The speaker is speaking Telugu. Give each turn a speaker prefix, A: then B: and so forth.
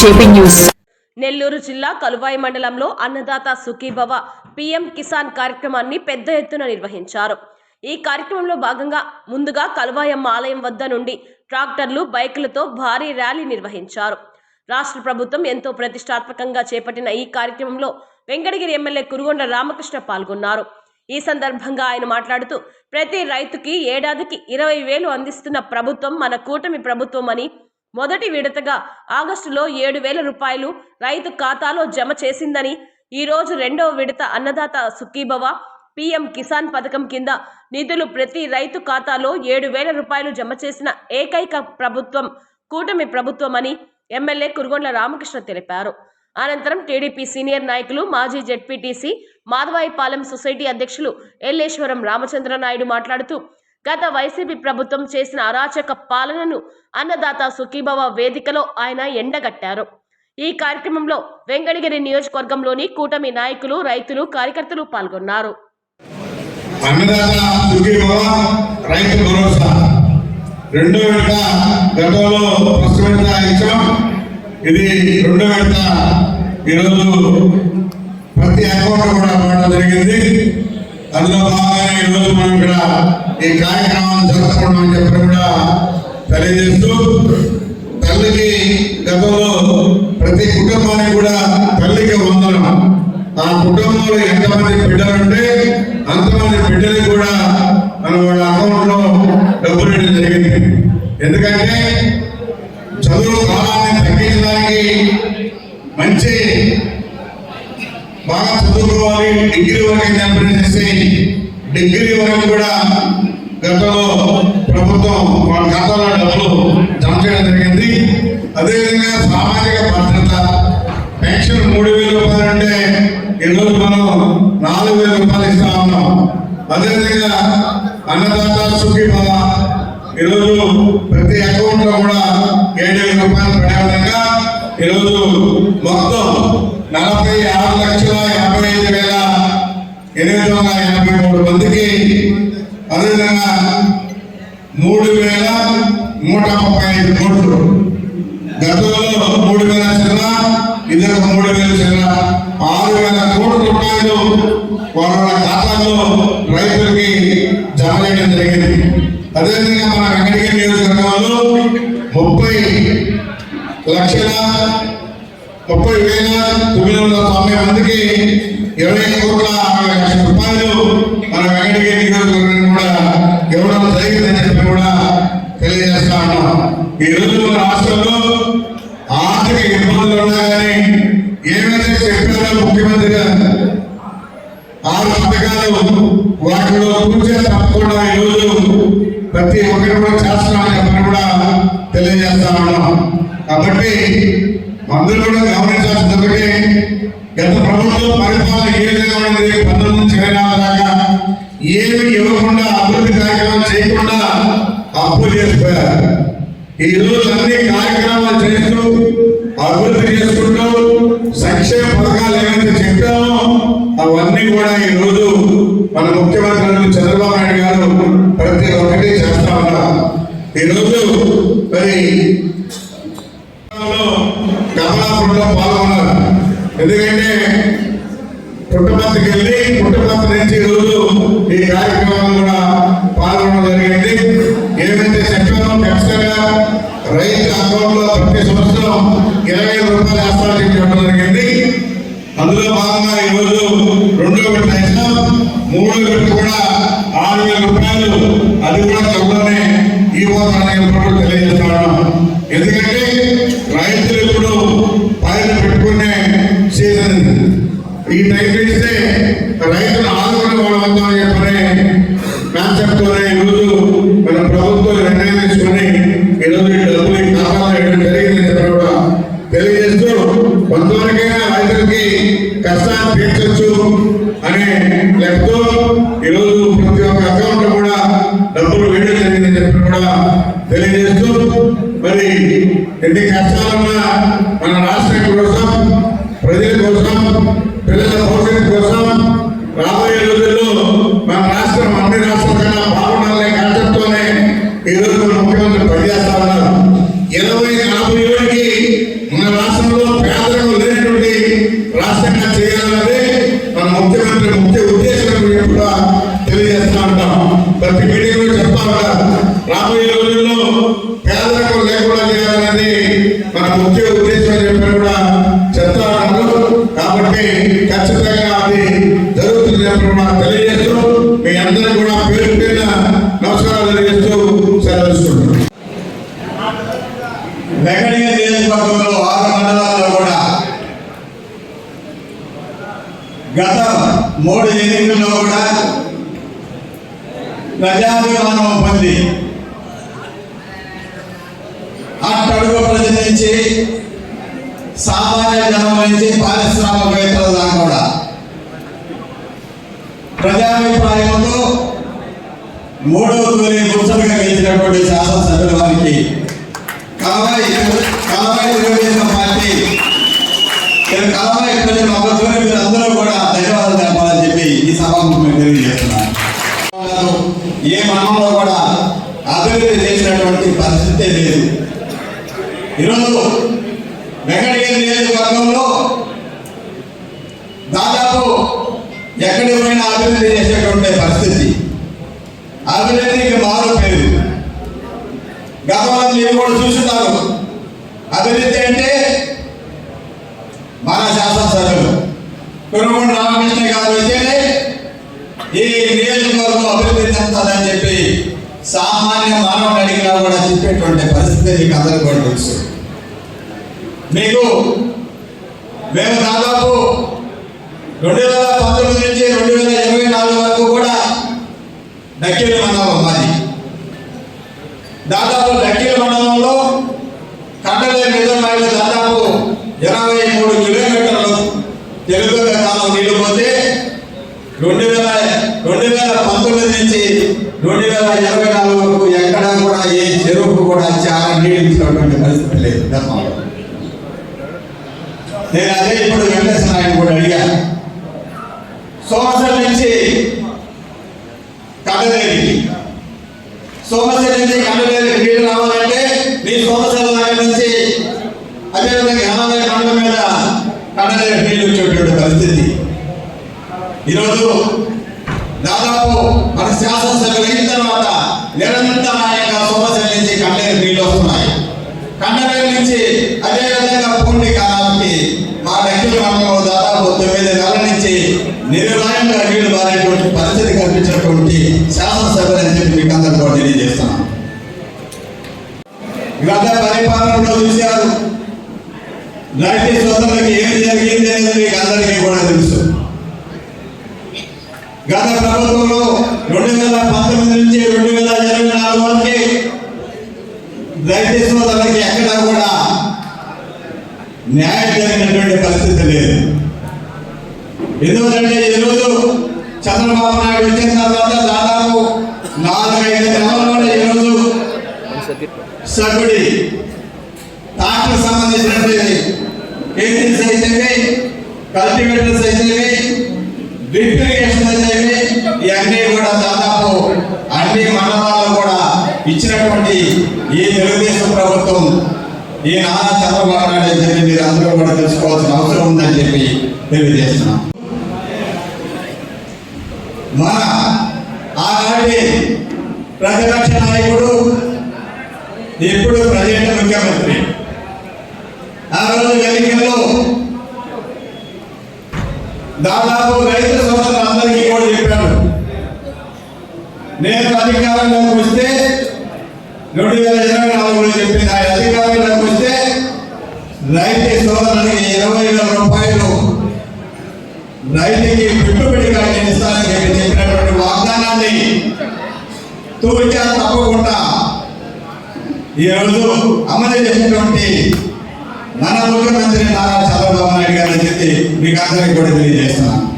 A: JP news.
B: నెల్లూరు జిల్లా కలువాయి మండలంలో అన్నదాత సుఖీభవ పీఎం కిసాన్ కార్యక్రమాన్ని పెద్ద ఎత్తున నిర్వహించారు. ఈ కార్యక్రమంలో భాగంగా ముందుగా కలువాయమ్మ ఆలయం వద్ద నుండి ట్రాక్టర్లు బైకులతో భారీ ర్యాలీ నిర్వహించారు. రాష్ట్ర ప్రభుత్వం ఎంతో ప్రతిష్టాత్మకంగా చేపట్టిన ఈ కార్యక్రమంలో వెంకటగిరి ఎమ్మెల్యే కురుగొండ రామకృష్ణ పాల్గొన్నారు. ఈ సందర్భంగా ఆయన మాట్లాడుతూ ప్రతి రైతుకి ఏడాదికి ఇరవై వేలు అందిస్తున్న ప్రభుత్వం మన కూటమి ప్రభుత్వం అని మొదటి విడతగా ఆగస్టులో ఏడు వేల రూపాయలు రైతు ఖాతాలో జమ చేసిందని ఈరోజు రెండవ విడత అన్నదాత సుఖీభవ పీఎం కిసాన్ పథకం కింద నిధులు ప్రతి రైతు ఖాతాలో ఏడు వేల రూపాయలు జమ చేసిన ఏకైక ప్రభుత్వం కూటమి ప్రభుత్వం అని ఎమ్మెల్యే కురుగొండ్ల రామకృష్ణ తెలిపారు. అనంతరం టీడీపీ సీనియర్ నాయకులు మాజీ జెడ్పీటీసీ మాధవాయిపాలెం సొసైటీ అధ్యక్షులు ఎల్లేశ్వరం రామచంద్ర నాయుడు మాట్లాడుతూ గత వైసీపీ ప్రభుత్వం చేసిన అరాచక పాలనను అన్నదాత సుఖీభవ వేదికలో ఆయన ఎండగట్టారు. ఈ కార్యక్రమంలో వెంకటగిరి నియోజకవర్గంలోని కూటమి నాయకులు రైతులు కార్యకర్తలు పాల్గొన్నారు.
C: రెండో విడత గతంలో ఫస్ట్ విడత ఇచ్చాం. ఇది రెండో విడత ఈరోజు ప్రతి అకౌంట్ కూడా పడడం జరిగింది. అందులో భాగంగా ఈరోజు మనం ఇక్కడ ఈ కార్యక్రమాన్ని జరుపుకోవడం అని చెప్పి కూడా తెలియజేస్తూ తల్లికి గతంలో ప్రతి కుటుంబానికి కూడా తల్లికి వందనం. ఆ కుటుంబంలో ఎంతమంది బిడ్డలుంటే అంతమంది బిడ్డలకు కూడా మన వాళ్ళ అకౌంట్లో డబ్బులు వేయడం జరిగింది. ఎందుకంటే చదువు కాలాన్ని తగ్గించడానికి మంచి బాగా చదువుకోవాలి డిగ్రీ వరకు కంపెనీ చేసి డిగ్రీ వరకు కూడా గతంలో ప్రభుత్వం వాళ్ళ ఖాతాలో డబ్బులు జమ చేయడం జరిగింది. అదేవిధంగా సామాజిక భద్రత పెన్షన్ మూడు వేల రూపాయలు అంటే ఈరోజు మనం నాలుగు వేల రూపాయలు ఇస్తా ఉన్నాం. అదేవిధంగా అన్నదాత సుఖీ భవ ఈరోజు ప్రతి అకౌంట్లో కూడా ఏడు వేల రూపాయలు పడే విధంగా ఈరోజు మొత్తం నలభై ఆరు లక్షల యాభై ఐదు వేల ఎనిమిది వందల ఎనభై మూడు మందికి అదేవిధంగా మూడు వేల నూట ముప్పై ఐదు కోట్లు. గతంలో మూడు వేల చిన్న ఇది ఒక మూడు వేల చిన్న. ఆరు వేల కోట్ల రూపాయలు వాళ్ళ ఖాతాలో రైతులకి జమ చేయడం జరిగింది. అదేవిధంగా మన వెంకటగిరి నియోజకవర్గంలో ముప్పై లక్షల ముప్పై వేల తొమ్మిది వందల తొంభై మందికి ఇరవై కోట్ల లక్షల రూపాయలు మన వెంకటగిరి నియోజకవర్గం కూడా ఇవ్వడం జరిగిందని చెప్పి కూడా తెలియజేస్తా ఉన్నాం. ఈ రోజు మన రాష్ట్రంలో ఆర్థిక ఇబ్బందులు ఉన్నా కానీ ఏమైతే చెప్పారో ముఖ్యమంత్రి ఆరు పథకాలు వాటిలో పూర్తి తప్పకుండా ఈరోజు ప్రతి ఒక్కరు కూడా చేస్తున్నామని చెప్పని కూడా తెలియజేస్తా ఉన్నాం. కాబట్టి అందరూ కూడా గమనించాల్సింది ఒకటి గత ప్రభుత్వం పరిపాలన ఏ విధంగా ఉన్నది? పంతొమ్మిది నుంచి ఇరవై నాలుగు దాకా ఏమి ఇవ్వకుండా అభివృద్ధి కార్యక్రమాలు చేయకుండా అప్పు చేసిపోయారు. ఈ రోజు అన్ని కార్యక్రమాలు చేస్తూ అభివృద్ధి చేసుకుంటూ సంక్షేమ పథకాలు ఏమైతే చెప్పామో అవన్నీ కూడా ఈ రోజు మన ముఖ్యమంత్రి చంద్రబాబు నాయుడు గారు ప్రతి ఒక్కటి చేస్తా ఉన్నారు ఈ రోజు మరి కమలాపురంలో పాల్గొన్నారు ఎందుకంటే పుట్టపర్తికి వెళ్ళి పుట్టపర్తి నుంచి ఈ రోజు ఈ కార్యక్రమంలో కూడా పాల్గొనడం జరిగింది ఏమైతే చెప్పామో ఖచ్చితంగా రైతు ప్రతి సంవత్సరం ఇరవై ఐదు రూపాయలు వేస్తామని చెప్పడం జరిగింది. అందులో భాగంగా ఈరోజు రెండో విడత వేసినాం మూడో విడత కూడా ఆరు వేల రూపాయలు. అది కూడా త్వరలోనే ఈ పోతానని కూడా తెలియజేస్తున్నాను. ఎందుకంటే రైతులు ఇప్పుడు పైన పెట్టుకునే సీజన్. ఈ టైం ఇస్తే రైతులు ఆదుకునే వాళ్ళు అవుతామని చెప్పని కాన్సెప్ట్ ఈరోజు మన ప్రభుత్వం నిర్ణయం తీసుకొని ఈరోజు ఈ డబ్బులు ఈ ఖాతాలో వేయడం జరిగిందని చెప్పి కూడా తెలియజేస్తూ కొంతవరకైనా రైతులకి కష్టాన్ని తీర్చొచ్చు అనే లెక్కతో ఈరోజు ప్రతి ఒక్క అకౌంట్ కూడా డబ్బులు వేయడం జరిగిందని చెప్పి కూడా తెలియజేస్తూ మరి ఎన్ని కష్టాలున్నా మన రాష్ట్రం కోసం ప్రజల కోసం ప్రతి మీటింగ్లో చెప్పాలి? రాబోయే రోజుల్లో పేదలకు లేకుండా చేయాలనేది మన ముఖ్య ఉద్దేశం చెప్పి కూడా చెప్తాను కాబట్టి ఖచ్చితంగా అది జరుగుతుంది చెప్పి మనం తెలియజేస్తూ మీ అందరూ కూడా పేరు పేరున నమస్కారాలు తెలియజేస్తూ సెలవుస్తున్నాం
D: వెంకటగిరి నియోజకవర్గంలో కూడా గత మూడు ఎన్నికల్లో కూడా ప్రజాభిమానం పొంది అట్టడుగు ప్రజల నుంచి సామాన్య జనం నుంచి పారిశ్రామికవేత్తల దాకా కూడా. ప్రజాభిప్రాయంతో మూడవ తొలి ముచ్చటగా గెలిచినటువంటి శాసనసభ్యుల వారికి కలవాయి కలవాయి తెలుగుదేశం పార్టీ. కలవాయి ప్రజలు ఒక అమ్మతో మీరు చేసినటువంటి పరిస్థితే లేదు. ఈరోజు వెంకటగిరి నియోజకవర్గంలో దాదాపు ఎక్కడి పోయినా అభివృద్ధి చేసేటువంటి పరిస్థితి. అభివృద్ధికి మారు పేరు. గతంలో మీరు కూడా చూస్తున్నారు అభివృద్ధి అంటే మన శాసనసభ్యులు. కురుమూడి రామకృష్ణ గారు అయితేనే ఈ నియోజకవర్గం అభివృద్ధి చెందుతుందని చెప్పి సామాన్య మానవుడు అడిగినా కూడా చెప్పేటువంటి పరిస్థితి మీకు అందరికీ కూడా తెలుసు. మీకు మేము దాదాపు రెండు వేల పంతొమ్మిది నుంచి రెండు వేల ఇరవై నాలుగు వరకు కూడా డక్కిల మండలం మాది. దాదాపు డక్కిల మండలంలో కండలే రిజర్వాయర్లు దాదాపు ఇరవై మూడు కిలోమీటర్లు తెలుగు కాలం నీళ్ళు పోతే రెండు వేల రెండు వేల పంతొమ్మిది నుంచి రెండు వేల ఇరవై నాలుగు వరకు ఎక్కడా కూడా ఏ చెరువుకు కూడా చాలా నీడించినటువంటి పరిస్థితి లేదు. గతంలో నేను అదే ఇప్పుడు వెంకటేశ్వర నాయుడు కూడా అడిగాను సోమశిల నుంచి కండలేరికి సోమశిల నుంచి కండలేరికి నీళ్ళు రావాలంటే నీ సోమశిల దగ్గర నుంచి అదేవిధంగా హిమాలయ కొండ మీద కండలేరికి నీళ్ళు వచ్చేటువంటి పరిస్థితి. ఈరోజు దాదాపు మన శాసనసభ్యులు అయిన తర్వాత నిరంతరాయంగా సోమశిల నుంచి కండలేరు నీళ్ళు వస్తున్నాయి కండలేరు నుంచి అదేవిధంగా పూర్ణి కాలానికి మా దగ్గర మండలంలో దాదాపు తొమ్మిది నెలల నుంచి నిరులాయంగా నీళ్ళు మారేటువంటి పరిస్థితి కల్పించినటువంటి శాసన అని చెప్పి మీకు అందరూ కూడా తెలియజేస్తున్నాను గత పరిపాలనలో చూశారు రైతు సోదరులకు ఏమి జరిగింది అనేది మీకు అందరికీ కూడా తెలుసు గత ప్రభుత్వంలో రెండు వేల పంతొమ్మిది నుంచి రెండు వేల ఇరవై నాలుగు వరకు రైతు సోదరులకి ఎక్కడా కూడా న్యాయం జరిగినటువంటి పరిస్థితి లేదు ఎందుకంటే ఈరోజు చంద్రబాబు నాయుడు వచ్చిన తర్వాత దాదాపు నాలుగైదు నెలల్లో ఈరోజు సభ్యుడి ట్రాక్టర్ సంబంధించినటువంటి కేసీస్ అయితేవి కల్టివేటర్స్ అయితేవి డిప్లికేషన్ ఇరిగేషన్ అయితేవి ఇవన్నీ కూడా దాదాపు అన్ని మండలాల్లో కూడా ఇచ్చినటువంటి ఈ తెలుగుదేశం ప్రభుత్వం ఈ నానా చంద్రబాబు నాయుడు అని చెప్పి మీరు అందరూ కూడా తెలుసుకోవాల్సిన అవసరం ఉందని చెప్పి తెలియజేస్తున్నాం. మన ఆనాటి ప్రతిపక్ష నాయకుడు ఇప్పుడు ప్రజెంట్ ముఖ్యమంత్రి. ఆ రోజు ఎన్నికల్లో దాదాపు రైతు సోదరులందరికీ కూడా చెప్పాను. నేను అధికారంలోకి వస్తే రెండు వేల ఇరవై నాలుగులో చెప్పింది ఆ అధికారంలోకి వస్తే రైతు సోదరునికి ఇరవై వేల రూపాయలు రైతుకి పెట్టుబడి ఇస్తానని చెప్పి చెప్పినటువంటి వాగ్దానాన్ని తూచా తప్పకుండా ఈరోజు అమలు చేసినటువంటి మన ముఖ్యమంత్రి నారా చంద్రబాబు నాయుడు గారిని చెప్పి మీకు అందరికీ కూడా తెలియజేస్తాను.